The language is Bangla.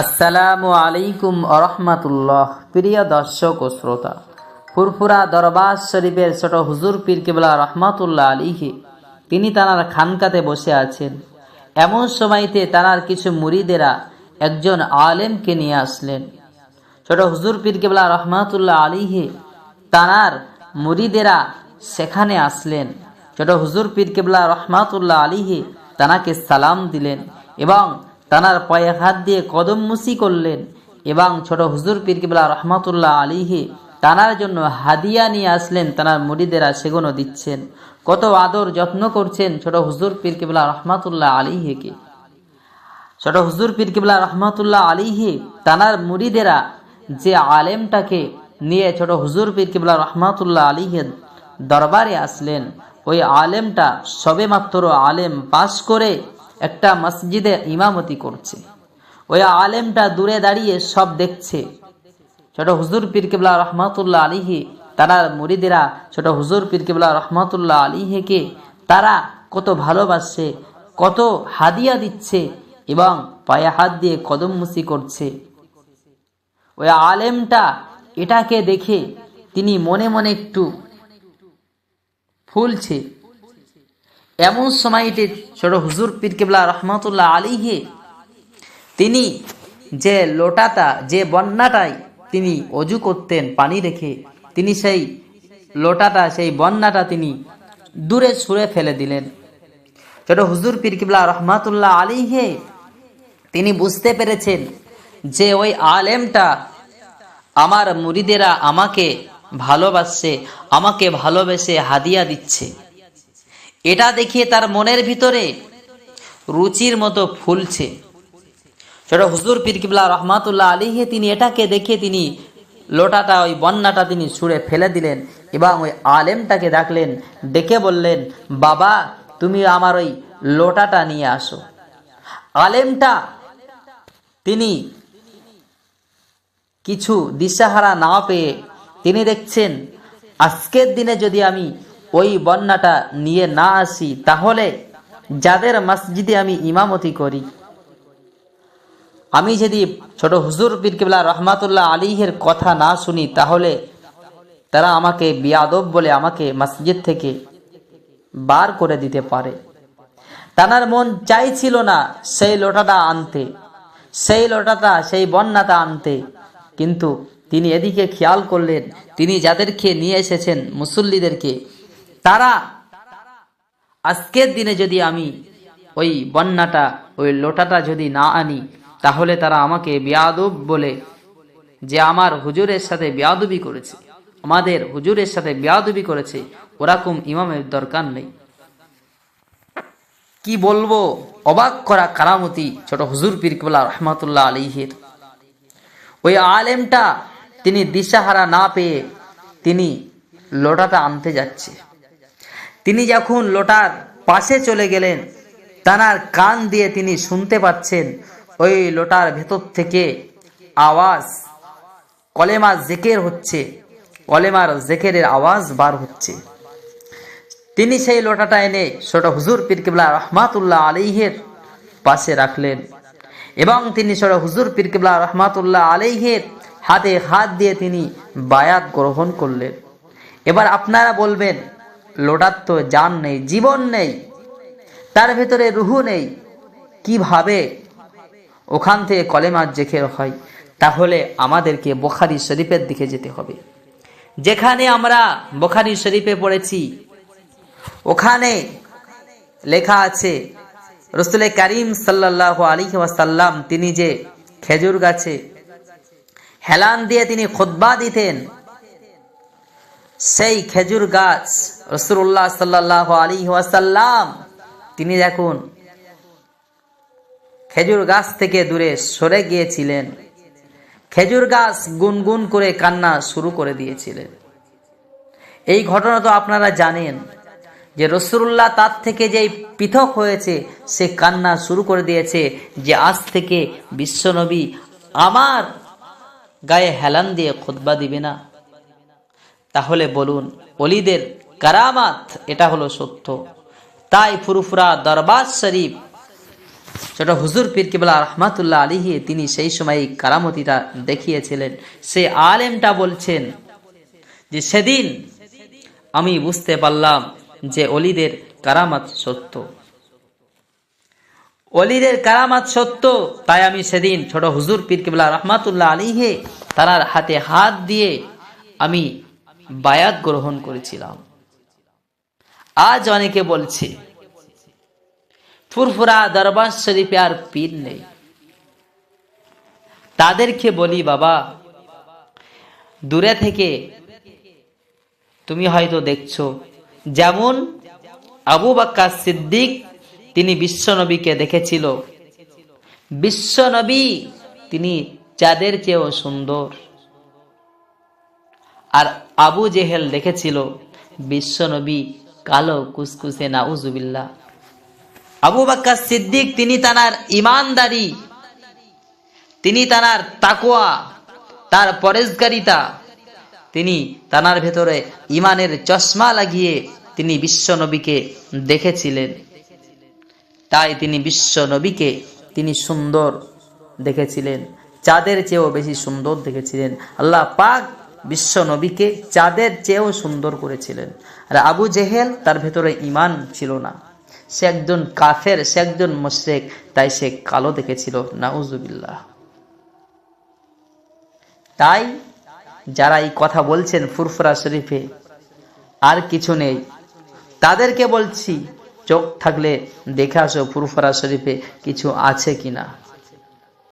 আসসালামু আলাইকুম আরহামাতুল্লাহ প্রিয় দর্শক ও শ্রোতা, ফুরফুরা দরবার শরীফের ছোট হুজুর পীর কেবলা রহমাতুল্লাহ আলীহি তিনি তানার খানকাতে বসে আছেন। এমন সময়তে তানার কিছু মুরিদেরা একজন আলেমকে নিয়ে আসলেন। ছোট হুজুর পীর কেবলা রহমাতুল্লাহ আলীহি তানার মুরিদেরা সেখানে আসলেন। ছোট হুজুর পীর কেবলা রহমাতুল্লাহ আলীহি তানাকে সালাম দিলেন এবং তানার পায়ে হাত দিয়ে কদম মুসি করলেন এবং ছোট হুজুর পীর কিবলা রহমতুল্লাহ আলীহি তানার জন্য হাদিয়া নিয়ে আসলেন তানার মুড়িদেরা সেগুলো দিচ্ছেন। কত আদর যত্ন করছেন ছোট হুজুর পীর কিবলা রহমতুল্লাহ আলীহিকে ছোট হুজুর পীর কিবলা রহমতুল্লাহ আলীহি তানার মুড়িদেরা যে আলেমটাকে নিয়ে ছোট হুজুর পীর কিবলা রহমতুল্লাহ আলীহের দরবারে আসলেন, ওই আলেমটা সবে মাত্র আলেম পাশ করে একটা মসজিদে ইমামতি করছে। ওই আলেমটা দূরে দাঁড়িয়ে সব দেখছে। ছোট হুজুর পীর কিবলা রহমতুল্লাহ আলিহি তারা মুরিদেরা ছোট হুজুর পীর কিবলা রহমতুল্লাহ আলিহিকে তারা কত ভালোবাসছে কত হাদিয়া দিচ্ছে এবং পায়ে হাত দিয়ে কদম মুসি করছে। ওই আলেমটা এটাকে দেখে তিনি মনে মনে একটু ফুলছে। এমন সময়তে ছোট হুজুর পীর কেবলা রহমতুল্লাহ আলীহে তিনি যে লোটাটা, যে বন্যাটায় তিনি অজু করতেন পানি রেখে, তিনি সেই লোটাটা, সেই বন্যাটা তিনি দূরে ছুঁড়ে ফেলে দিলেন। ছোট হুজুর পীর কিবলা রহমাতুল্লাহ আলীহে তিনি বুঝতে পেরেছেন যে ওই আলেমটা আমার মুরিদেরা আমাকে ভালোবাসছে, আমাকে ভালোবেসে হাদিয়া দিচ্ছে। এটা দেখিয়ে তার মনের ভিতরে রুচির মতো ফুলছে। সেটা হুজুর পিরকিবলা রহমাতুল্লাহ আলীহে তিনি এটাকে দেখে তিনি লোটাটা, ওই বন্যাটা তিনি ছুঁড়ে ফেলে দিলেন এবং ওই আলেমটাকে ডাকলেন, ডেকে বললেন, বাবা, তুমি আমার ওই লোটাটা নিয়ে আসো। আলেমটা তিনি কিছু দিশাহারা না পেয়ে তিনি দেখছেন, আজকের দিনে যদি আমি ওই বন্যাটা নিয়ে না আসি, তাহলে যাদের মসজিদে আমি ইমামতি করি? আমি যদি ছোট হুজুর পীর রহমাতুল্লাহ আলীহের কথা না শুনি, তাহলে তারা আমাকে বিয়াদব বলে আমাকে মসজিদ থেকে বার করে দিতে পারে। তানার মন চাইছিল না সেই লোটাটা আনতে, সেই লোটাটা, সেই বন্যাটা আনতে। কিন্তু তিনি এদিকে খেয়াল করলেন, তিনি যাদেরকে নিয়ে এসেছেন মুসল্লিদেরকে তারা, আজকের দিনে যদি আমি ওই বন্যাটা, ওই লোটাটা যদি না আনি, তাহলে তারা আমাকে বিয়াদব বলে যে আমার হুজুরের সাথে বিয়াদবি করেছে। আমাদের হুজুরের সাথে বিয়াদবি করেছে। ওরকম ইমামের দরকার নেই। কি বলব? অবাক করা কারামতি ছোট হুজুর পীরকবলা রহমাতুল্লাহ আলিহের ওই আলেমটা, তিনি দিশাহারা না পেয়ে তিনি লোটাটা আনতে যাচ্ছে। তিনি যখন লোটার পাশে চলে গেলেন, তানার কান দিয়ে তিনি শুনতে পাচ্ছেন ওই লোটার ভেতর থেকে আওয়াজ। কলেমার জেকের হচ্ছে কলেমার জেকেরের আওয়াজ বার হচ্ছে। তিনি সেই লোটাটা এনে ছোট হুজুর পীর কিবলা রহমাতুল্লাহ আলিহের পাশে রাখলেন এবং তিনি ছোট হুজুর পিরকিবলা রহমাতুল্লাহ আলিহের হাতে হাত দিয়ে তিনি বায়াত গ্রহণ করলেন। এবার আপনারা বলবেন লোটার তো জান নেই, জীবন নেই, তার ভেতরে রুহু নেই। কীভাবে ওখান থেকে কলেমার জেখের হয়? তাহলে আমাদেরকে বোখারি শরীফের দিকে যেতে হবে। যেখানে আমরা বোখারি শরীফে পড়েছি, ওখানে লেখা আছে রসুল করিম সাল্লাহ আলী ওয়াসাল্লাম তিনি যে খেজুর গাছে হেলান দিয়ে তিনি খোদবা দিতেন সেই খেজুর গাছ রসুল্লাহ সাল্লাহ আলী ওয়াসাল্লাম, তিনি দেখুন, খেজুর গাছ থেকে দূরে সরে গিয়েছিলেন। খেজুর গাছ গুনগুন করে কান্না শুরু করে দিয়েছিলেন। এই ঘটনা তো আপনারা জানেন, যে রসুল্লাহ তার থেকে যেই পৃথক হয়েছে, সে কান্না শুরু করে দিয়েছে যে আজ থেকে বিশ্বনবী আমার গায়ে হেলান দিয়ে খোদবা দিবে না। তাহলে বলুন অলিদের কারামাত, এটা হলো সত্য। তাই ফুরুফুরা দরবার শরীফ, ছোট হুজুর পীর রহমাতুল্লাহ আলিহি তিনি সেই সময় এই কারামতিটা দেখিয়েছিলেন। সে আলেমটা বলছেন যে, সেদিন আমি বুঝতে পারলাম যে অলিদের কারামাত সত্য। অলিদের কারামাত সত্য, তাই আমি সেদিন ছোট হুজুর পীর রহমাতুল্লাহ আলিহে তার হাতে হাত দিয়ে আমি বায়াত গ্রহণ করেছিলাম। আজ অনেকে বলছে, ফুরফুরা দরবার শরীফে আর পীর নেই। তাদেরকে বলি, বাবা, দূরে থেকে তুমি হয়তো দেখছ, যেমন আবু বাক্কা সিদ্দিক তিনি বিশ্বনবীকে দেখেছিল। বিশ্বনবী তিনি চাঁদের চেয়েও সুন্দর। আর আবু জেহেল দেখেছিল বিশ্বনবী কালো কুসকুসে নাউজুবিল্লাহ। আবু বাক্কা সিদ্দিক, তিনি তানার ইমানদারি, তিনি তানার তাকোয়া তার পরেশগারিতা তিনি তানার ভেতরে ইমানের চশমা লাগিয়ে তিনি বিশ্ব নবীকে দেখেছিলেন। তাই তিনি বিশ্ব নবীকে তিনি সুন্দর দেখেছিলেন, চাঁদের চেয়েও বেশি সুন্দর দেখেছিলেন। আল্লাহ পাক বিশ্ব নবীকে চাঁদের চেয়েও সুন্দর করেছিলেন। আর আবু জেহেল তার ভেতরে ইমান ছিল না। সে একজন কাফের, সে একজন মুশরেক, তাই সে কালো দেখেছিল। নাউজুবিল্লাহ। তাই যারা এই কথা বলছেন ফুরফুরা শরীফে, আর কিছু নেই। তাদেরকে বলছি, চোখ থাকলে দেখে আসো ফুরফুরা শরীফে কিছু আছে কিনা।